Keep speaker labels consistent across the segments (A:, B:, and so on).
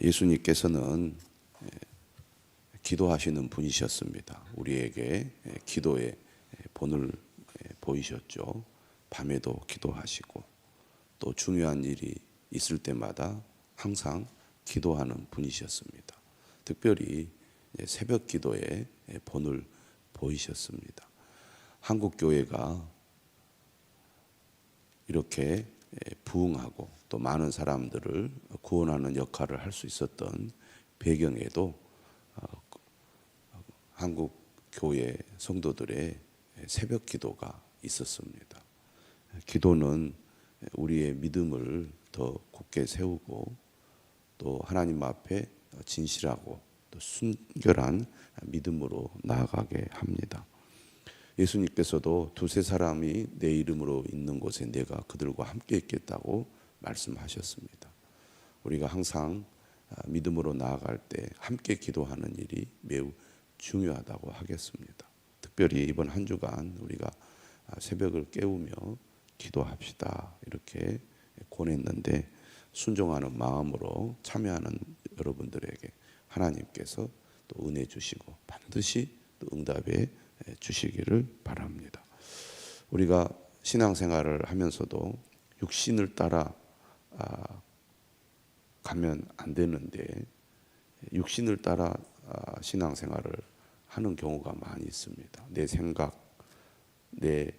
A: 예수님께서는 예, 기도하시는 분이셨습니다. 우리에게 예, 기도의 예, 본을 예, 보이셨죠. 밤에도 기도하시고 또 중요한 일이 있을 때마다 항상 기도하는 분이셨습니다. 특별히 예, 새벽 기도의 예, 본을 보이셨습니다. 한국 교회가 이렇게 예, 부흥하고 또 많은 사람들을 구원하는 역할을 할 수 있었던 배경에도 어, 한국 교회 성도들의 새벽 기도가 있었습니다. 기도는 우리의 믿음을 더 굳게 세우고 또 하나님 앞에 진실하고 또 순결한 믿음으로 나아가게 합니다. 예수님께서도 두세 사람이 내 이름으로 있는 곳에 내가 그들과 함께 있겠다고 말씀하셨습니다. 우리가 항상 아, 믿음으로 나아갈 때 함께 기도하는 일이 매우 중요하다고 하겠습니다. 특별히 이번 한 주간 우리가 아, 새벽을 깨우며 기도합시다 이렇게 권했는데 순종하는 마음으로 참여하는 여러분들에게 하나님께서 또 은혜 주시고 반드시 또 응답해 주시기를 바랍니다. 우리가 신앙생활을 하면서도 육신을 따라 아, 가면 안 되는데 육신을 따라 아, 신앙생활을 하는 경우가 많이 있습니다. 내 생각, 내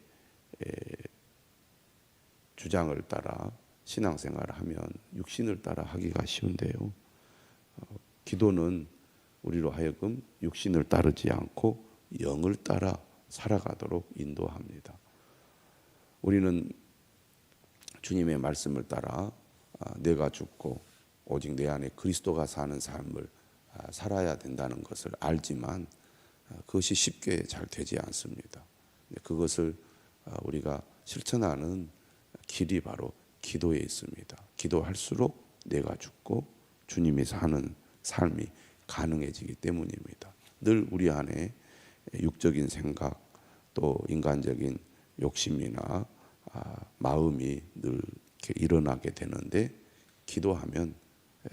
A: 주장을 따라 신앙생활을 하면 육신을 따라 하기가 쉬운데요. 어, 기도는 우리로 하여금 육신을 따르지 않고 영을 따라 살아가도록 인도합니다. 우리는 주님의 말씀을 따라 아, 내가 죽고 오직 내 안에 그리스도가 사는 삶을 아, 살아야 된다는 것을 알지만 아, 그것이 쉽게 잘 되지 않습니다. 그것을 우리가 실천하는 길이 바로 기도에 있습니다. 기도할수록 내가 죽고 주님이 사는 삶이 가능해지기 때문입니다. 늘 우리 안에 육적인 생각 또 인간적인 욕심이나 마음이 늘 이렇게 일어나게 되는데 기도하면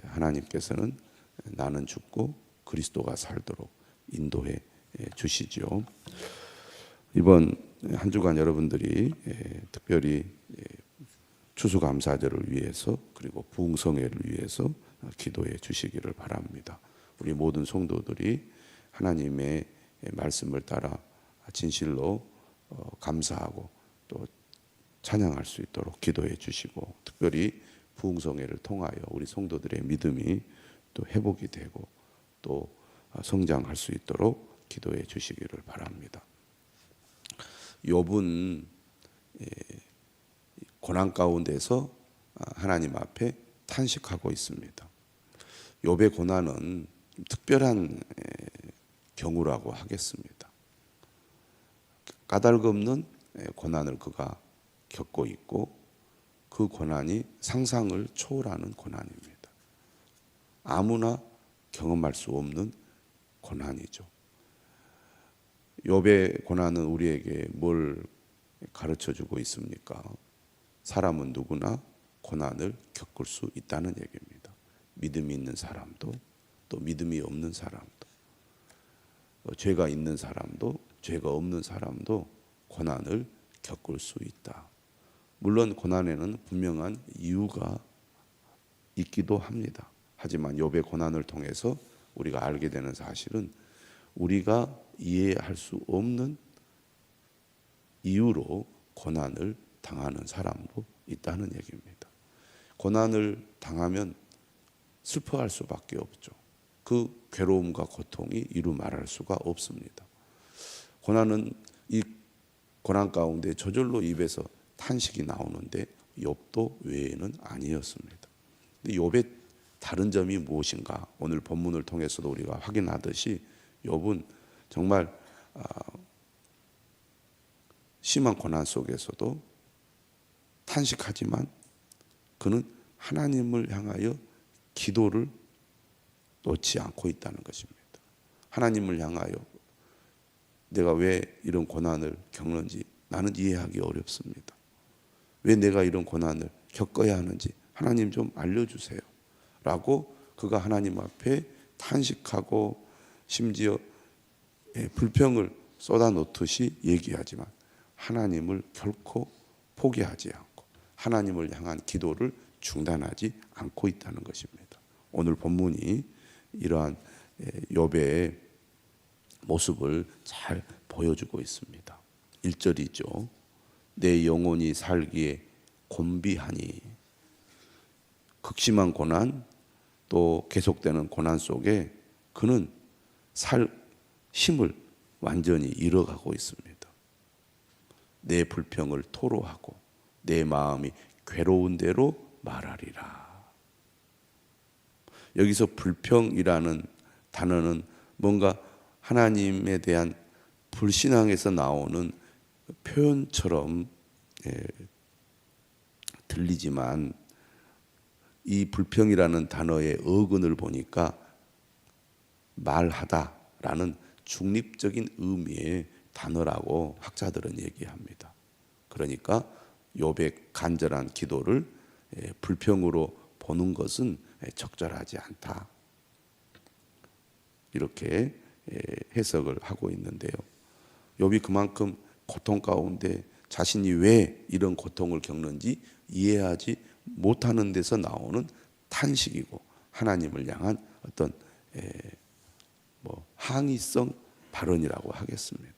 A: 하나님께서는 나는 죽고 그리스도가 살도록 인도해 주시죠. 이번 한 주간 여러분들이 특별히 추수감사절을 위해서 그리고 부흥성회를 위해서 기도해 주시기를 바랍니다. 우리 모든 성도들이 하나님의 말씀을 따라 진실로 어, 감사하고 또 찬양할 수 있도록 기도해 주시고 특별히 부흥성회를 통하여 우리 성도들의 믿음이 또 회복이 되고 또 성장할 수 있도록 기도해 주시기를 바랍니다. 욥은 예, 고난 가운데서 하나님 앞에 탄식하고 있습니다. 욥의 고난은 특별한 예, 경우라고 하겠습니다. 까닭 없는 예, 고난을 그가 겪고 있고 그 고난이 상상을 초월하는 고난입니다. 아무나 경험할 수 없는 고난이죠. 욥의 고난은 우리에게 뭘 가르쳐 주고 있습니까? 사람은 누구나 고난을 겪을 수 있다는 얘기입니다. 믿음이 있는 사람도 또 믿음이 없는 사람도 어, 죄가 있는 사람도 죄가 없는 사람도 고난을 겪을 수 있다. 물론 고난에는 분명한 이유가 있기도 합니다. 하지만 욥의 고난을 통해서 우리가 알게 되는 사실은 우리가 이해할 수 없는 이유로 고난을 당하는 사람도 있다는 얘기입니다. 고난을 당하면 슬퍼할 수밖에 없죠. 그 괴로움과 고통이 이루 말할 수가 없습니다. 고난은 이 고난 가운데 저절로 입에서 탄식이 나오는데 욥도 외에는 아니었습니다. 욥의 다른 점이 무엇인가? 오늘 본문을 통해서도 우리가 확인하듯이 욥은 정말 아, 심한 고난 속에서도 탄식하지만 그는 하나님을 향하여 기도를 놓지 않고 있다는 것입니다. 하나님을 향하여 내가 왜 이런 고난을 겪는지 나는 이해하기 어렵습니다. 왜 내가 이런 고난을 겪어야 하는지 하나님 좀 알려주세요. 라고 그가 하나님 앞에 탄식하고 심지어 예, 불평을 쏟아놓듯이 얘기하지만 하나님을 결코 포기하지 않고 하나님을 향한 기도를 중단하지 않고 있다는 것입니다. 오늘 본문이 이러한 예, 욥의 모습을 잘 보여주고 있습니다. 1절이죠. 내 영혼이 살기에 곤비하니 극심한 고난 또 계속되는 고난 속에 그는 살 힘을 완전히 잃어가고 있습니다. 내 불평을 토로하고 내 마음이 괴로운 대로 말하리라. 여기서 불평이라는 단어는 뭔가 하나님에 대한 불신앙에서 나오는 표현처럼 예, 들리지만 이 불평이라는 단어의 어근을 보니까 말하다라는 중립적인 의미의 단어라고 학자들은 얘기합니다. 그러니까 욥의 간절한 기도를 예, 불평으로 보는 것은 예, 적절하지 않다. 이렇게 예, 해석을 하고 있는데요. 욥이 그만큼 고통 가운데 자신이 왜 이런 고통을 겪는지 이해하지 못하는 데서 나오는 탄식이고 하나님을 향한 어떤 에, 뭐 항의성 발언이라고 하겠습니다.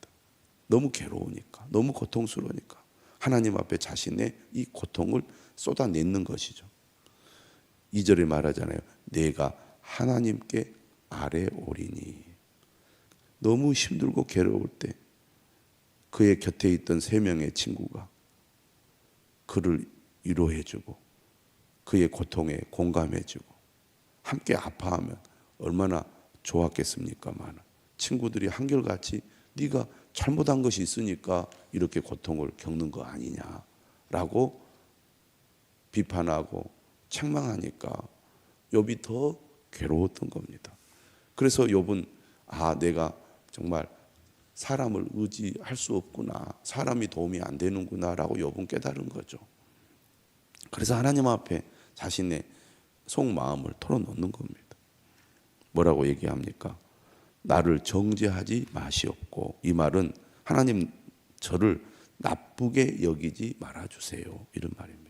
A: 너무 괴로우니까, 너무 고통스러우니까 하나님 앞에 자신의 이 고통을 쏟아내는 것이죠. 이절에 말하잖아요. 내가 하나님께 아래 오리니 너무 힘들고 괴로울 때 그의 곁에 있던 세 명의 친구가 그를 위로해주고 그의 고통에 공감해주고 함께 아파하면 얼마나 좋았겠습니까만 친구들이 한결같이 네가 잘못한 것이 있으니까 이렇게 고통을 겪는 거 아니냐라고 비판하고 책망하니까 욥이 더 괴로웠던 겁니다. 그래서 욥은 아 내가 정말 사람을 의지할 수 없구나. 사람이 도움이 안 되는구나라고 욥은 깨달은 거죠. 그래서 하나님 앞에 자신의 속마음을 털어놓는 겁니다. 뭐라고 얘기합니까? 나를 정죄하지 마시옵고 이 말은 하나님 저를 나쁘게 여기지 말아 주세요. 이런 말입니다.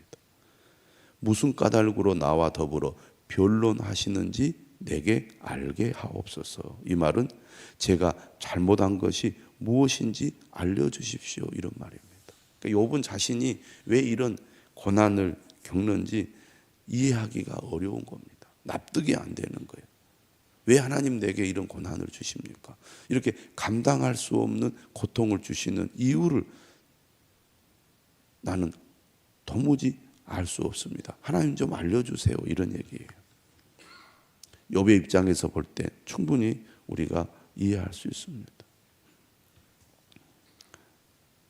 A: 무슨 까닭으로 나와 더불어 변론하시는지 내게 알게 하옵소서. 이 말은 제가 잘못한 것이 무엇인지 알려 주십시오. 이런 말입니다. 그러니까 욥은 자신이 왜 이런 고난을 겪는지 이해하기가 어려운 겁니다. 납득이 안 되는 거예요. 왜 하나님 내게 이런 고난을 주십니까? 이렇게 감당할 수 없는 고통을 주시는 이유를 나는 도무지 알 수 없습니다. 하나님 좀 알려주세요. 이런 얘기예요. 욥의 입장에서 볼 때 충분히 우리가 이해할 수 있습니다.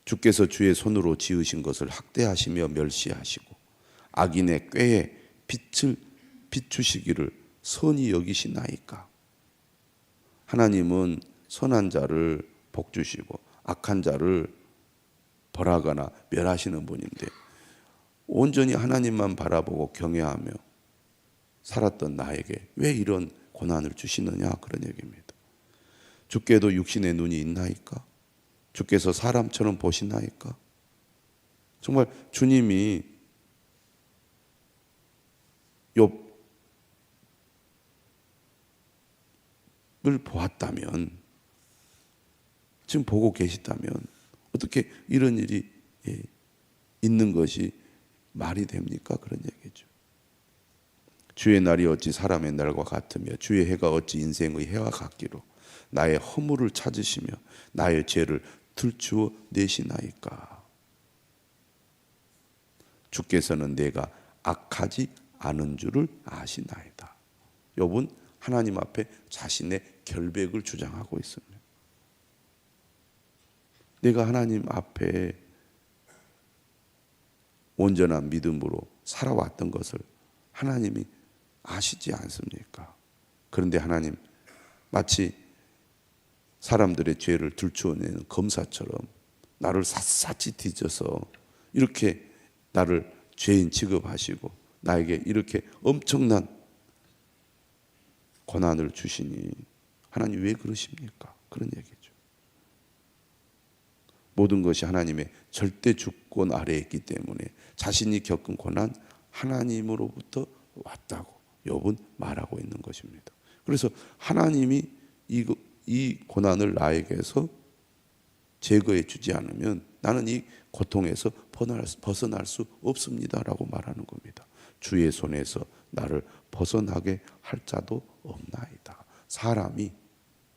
A: 주께서 주의 손으로 지으신 것을 학대하시며 멸시하시고 악인의 꾀에 빛을 비추시기를 선히 여기시나이까. 하나님은 선한 자를 복 주시고 악한 자를 벌하거나 멸하시는 분인데 온전히 하나님만 바라보고 경외하며 살았던 나에게 왜 이런 고난을 주시느냐 그런 얘기입니다. 주께도 육신의 눈이 있나이까? 주께서 사람처럼 보시나이까? 정말 주님이 욥을 보았다면 지금 보고 계시다면 어떻게 이런 일이 예, 있는 것이 말이 됩니까? 그런 얘기죠. 주의 날이 어찌 사람의 날과 같으며 주의 해가 어찌 인생의 해와 같기로 나의 허물을 찾으시며 나의 죄를 들추어 내시나이까 주께서는 내가 악하지 않은 줄을 아시나이다. 욥은 하나님 앞에 자신의 결백을 주장하고 있습니다. 내가 하나님 앞에 온전한 믿음으로 살아왔던 것을 하나님이 아시지 않습니까? 그런데 하나님 마치 사람들의 죄를 들추어내는 검사처럼 나를 샅샅이 뒤져서 이렇게 나를 죄인 취급하시고 나에게 이렇게 엄청난 고난을 주시니 하나님 왜 그러십니까? 그런 얘기죠. 모든 것이 하나님의 절대 주권 아래에 있기 때문에 자신이 겪은 고난 하나님으로부터 왔다고 욥은 말하고 있는 것입니다. 그래서 하나님이 이, 이 고난을 나에게서 제거해 주지 않으면 나는 이 고통에서 벗어날 수 없습니다라고 말하는 겁니다. 주의 손에서 나를 벗어나게 할 자도 없나이다. 사람이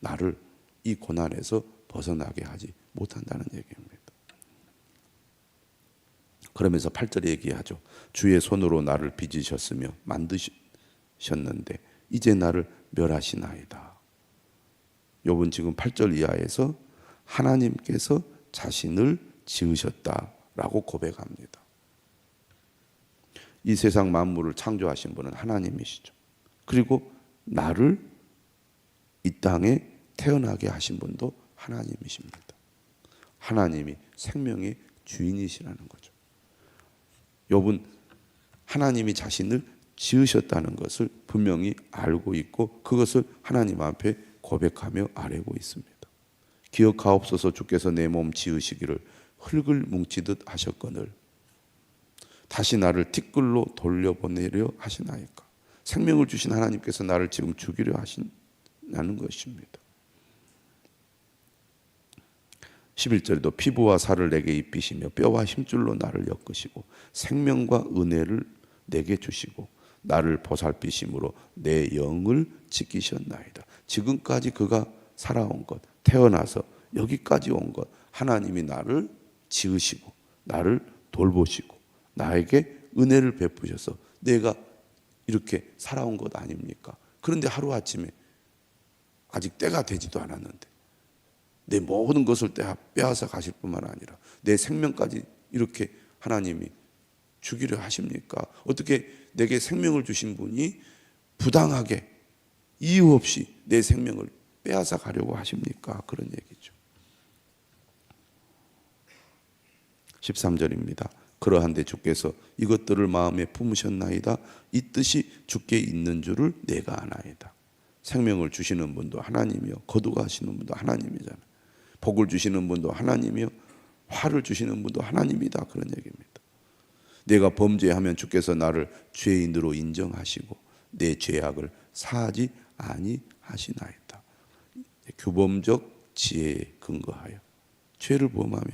A: 나를 이 고난에서 벗어나게 하지 못한다는 얘기입니다. 그러면서 8절에 얘기하죠. 주의 손으로 나를 빚으셨으며 만드셨는데 이제 나를 멸하시나이다. 욥은 지금 8절 이하에서 하나님께서 자신을 지으셨다라고 고백합니다. 이 세상 만물을 창조하신 분은 하나님이시죠. 그리고 나를 이 땅에 태어나게 하신 분도 하나님이십니다. 하나님이 생명의 주인이시라는 거죠. 욥은 하나님이 자신을 지으셨다는 것을 분명히 알고 있고 그것을 하나님 앞에 고백하며 아뢰고 있습니다. 기억하옵소서 주께서 내 몸 지으시기를 흙을 뭉치듯 하셨거늘 다시 나를 티끌로 돌려보내려 하시나이까 생명을 주신 하나님께서 나를 지금 죽이려 하신다는 것입니다. 11절에도 피부와 살을 내게 입히시며 뼈와 힘줄로 나를 엮으시고 생명과 은혜를 내게 주시고 나를 보살피심으로 내 영을 지키셨나이다. 지금까지 그가 살아온 것, 태어나서 여기까지 온 것, 하나님이 나를 지으시고 나를 돌보시고 나에게 은혜를 베푸셔서 내가 이렇게 살아온 것 아닙니까? 그런데 하루아침에 아직 때가 되지도 않았는데 내 모든 것을 빼앗아 가실 뿐만 아니라 내 생명까지 이렇게 하나님이 주기를 하십니까? 어떻게 내게 생명을 주신 분이 부당하게 이유 없이 내 생명을 빼앗아 가려고 하십니까? 그런 얘기죠. 13절입니다. 그러한데 주께서 이것들을 마음에 품으셨나이다. 이 뜻이 주께 있는 줄을 내가 아나이다. 생명을 주시는 분도 하나님이요. 거두가시는 분도 하나님이잖아요. 복을 주시는 분도 하나님이요. 화를 주시는 분도 하나님이다. 그런 얘기입니다. 내가 범죄하면 주께서 나를 죄인으로 인정하시고 내 죄악을 사하지 아니하시나이다. 규범적 지혜에 근거하여 죄를 범하면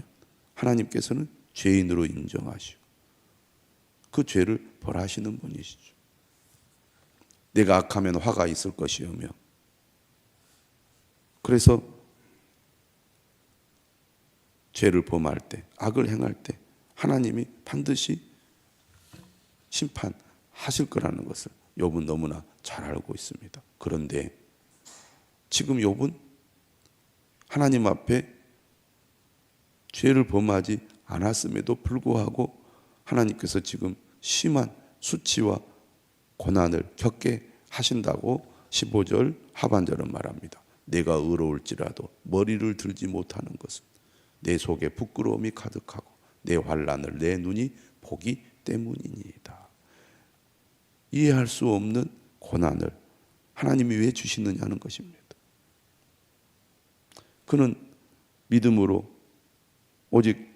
A: 하나님께서는 죄인으로 인정하시고 그 죄를 벌하시는 분이시죠. 내가 악하면 화가 있을 것이오며 그래서 죄를 범할 때, 악을 행할 때 하나님이 반드시 심판하실 거라는 것을 욥은 너무나 잘 알고 있습니다. 그런데 지금 욥은 하나님 앞에 죄를 범하지 않았음에도 불구하고 하나님께서 지금 심한 수치와 고난을 겪게 하신다고 15절 하반절은 말합니다. 내가 의로울지라도 머리를 들지 못하는 것은 내 속에 부끄러움이 가득하고 내 환란을 내 눈이 보기 때문이니이다. 이해할 수 없는 고난을 하나님이 왜 주시느냐는 것입니다. 그는 믿음으로 오직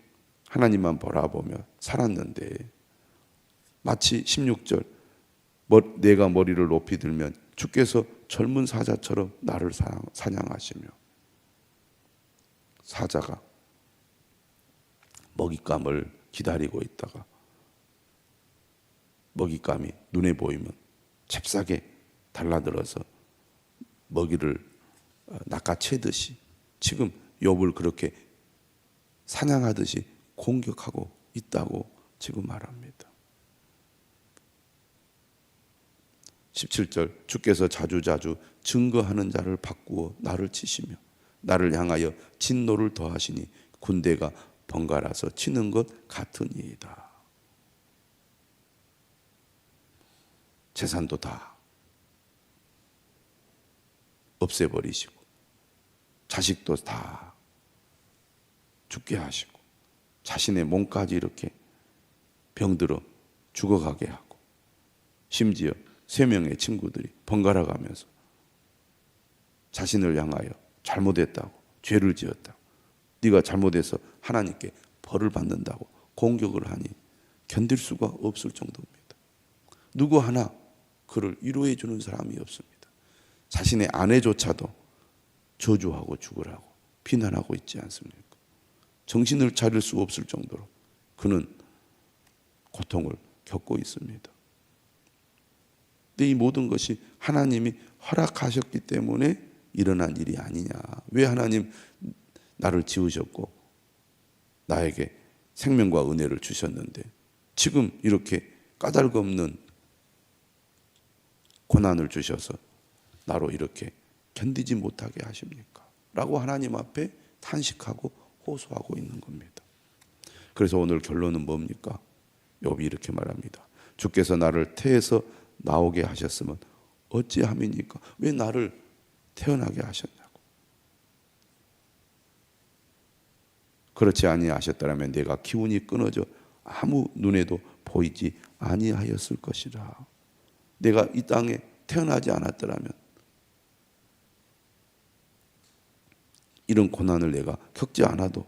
A: 하나님만 바라보며 살았는데 마치 16절 내가 머리를 높이 들면 주께서 젊은 사자처럼 나를 사냥하시며 사자가 먹잇감을 기다리고 있다가 먹잇감이 눈에 보이면 잽싸게 달라들어서 먹이를 어, 낚아채듯이 지금 욥을 그렇게 사냥하듯이 공격하고 있다고 지금 말합니다. 17절 주께서 자주자주 증거하는 자를 바꾸어 나를 치시며 나를 향하여 진노를 더하시니 군대가 번갈아서 치는 것 같으니이다. 재산도 다 없애버리시고 자식도 다 죽게 하시고 자신의 몸까지 이렇게 병들어 죽어가게 하고 심지어 세 명의 친구들이 번갈아 가면서 자신을 향하여 잘못했다고 죄를 지었다고 네가 잘못해서 하나님께 벌을 받는다고 공격을 하니 견딜 수가 없을 정도입니다. 누구 하나 그를 위로해 주는 사람이 없습니다. 자신의 아내조차도 저주하고 죽으라고 비난하고 있지 않습니까? 정신을 차릴 수 없을 정도로 그는 고통을 겪고 있습니다. 근데 이 모든 것이 하나님이 허락하셨기 때문에 일어난 일이 아니냐. 왜 하나님 나를 지으셨고 나에게 생명과 은혜를 주셨는데 지금 이렇게 까닭 없는 고난을 주셔서 나로 이렇게 견디지 못하게 하십니까? 라고 하나님 앞에 탄식하고 호소하고 있는 겁니다. 그래서 오늘 결론은 뭡니까? 욥이 이렇게 말합니다. 주께서 나를 태에서 나오게 하셨으면 어찌함이니까? 왜 나를 태어나게 하셨냐고. 그렇지 아니하셨다면 내가 기운이 끊어져 아무 눈에도 보이지 아니하였을 것이라. 내가 이 땅에 태어나지 않았더라면 이런 고난을 내가 겪지 않아도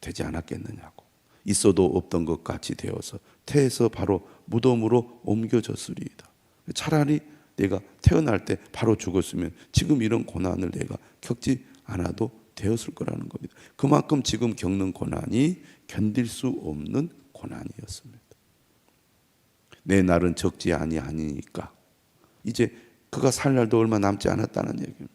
A: 되지 않았겠느냐고. 있어도 없던 것 같이 되어서 태에서 바로 무덤으로 옮겨졌으리이다. 차라리 내가 태어날 때 바로 죽었으면 지금 이런 고난을 내가 겪지 않아도 되었을 거라는 겁니다. 그만큼 지금 겪는 고난이 견딜 수 없는 고난이었습니다. 내 날은 적지 아니하니까 이제 그가 살 날도 얼마 남지 않았다는 얘기입니다.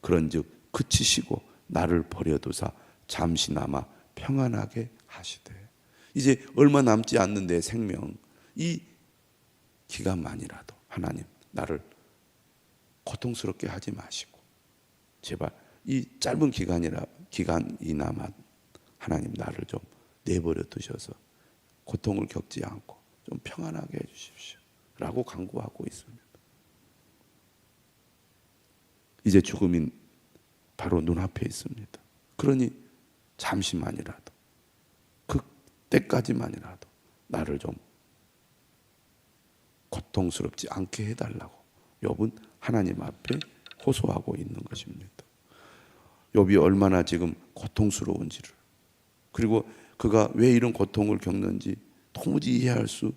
A: 그런즉 그치시고 나를 버려두사 잠시나마 평안하게 하시되 이제 얼마 남지 않는 내 생명 이 기간만이라도 하나님 나를 고통스럽게 하지 마시고 제발 이 짧은 기간이라 기간이나마 하나님 나를 좀 내버려 두셔서 고통을 겪지 않고 좀 평안하게 해 주십시오라고 간구하고 있습니다. 이제 죽음이 바로 눈앞에 있습니다. 그러니 잠시만이라도 그 때까지만이라도 나를 좀 고통스럽지 않게 해달라고 욥은 하나님 앞에 호소하고 있는 것입니다. 욥이 얼마나 지금 고통스러운지를 그리고 그가 왜 이런 고통을 겪는지 도무지 이해할 수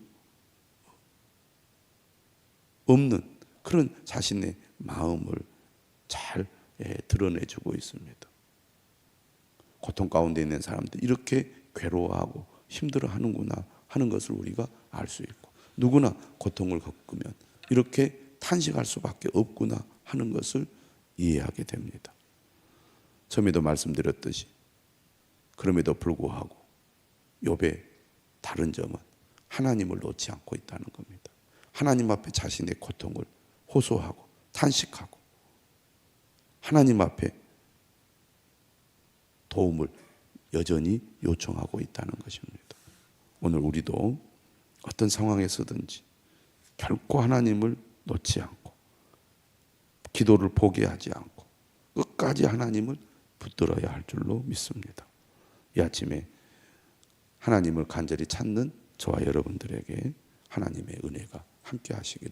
A: 없는 그런 자신의 마음을 잘 예, 드러내주고 있습니다. 고통 가운데 있는 사람들 이렇게 괴로워하고 힘들어하는구나 하는 것을 우리가 알 수 있고 누구나 고통을 겪으면 이렇게 탄식할 수밖에 없구나 하는 것을 이해하게 됩니다. 처음에도 말씀드렸듯이 그럼에도 불구하고 욥의 다른 점은 하나님을 놓지 않고 있다는 겁니다. 하나님 앞에 자신의 고통을 호소하고 탄식하고 하나님 앞에 도움을 여전히 요청하고 있다는 것입니다. 오늘 우리도 어떤 상황에서든지 결코 하나님을 놓지 않고 기도를 포기하지 않고 끝까지 하나님을 붙들어야 할 줄로 믿습니다. 이 아침에 하나님을 간절히 찾는 저와 여러분들에게 하나님의 은혜가 함께 하시기를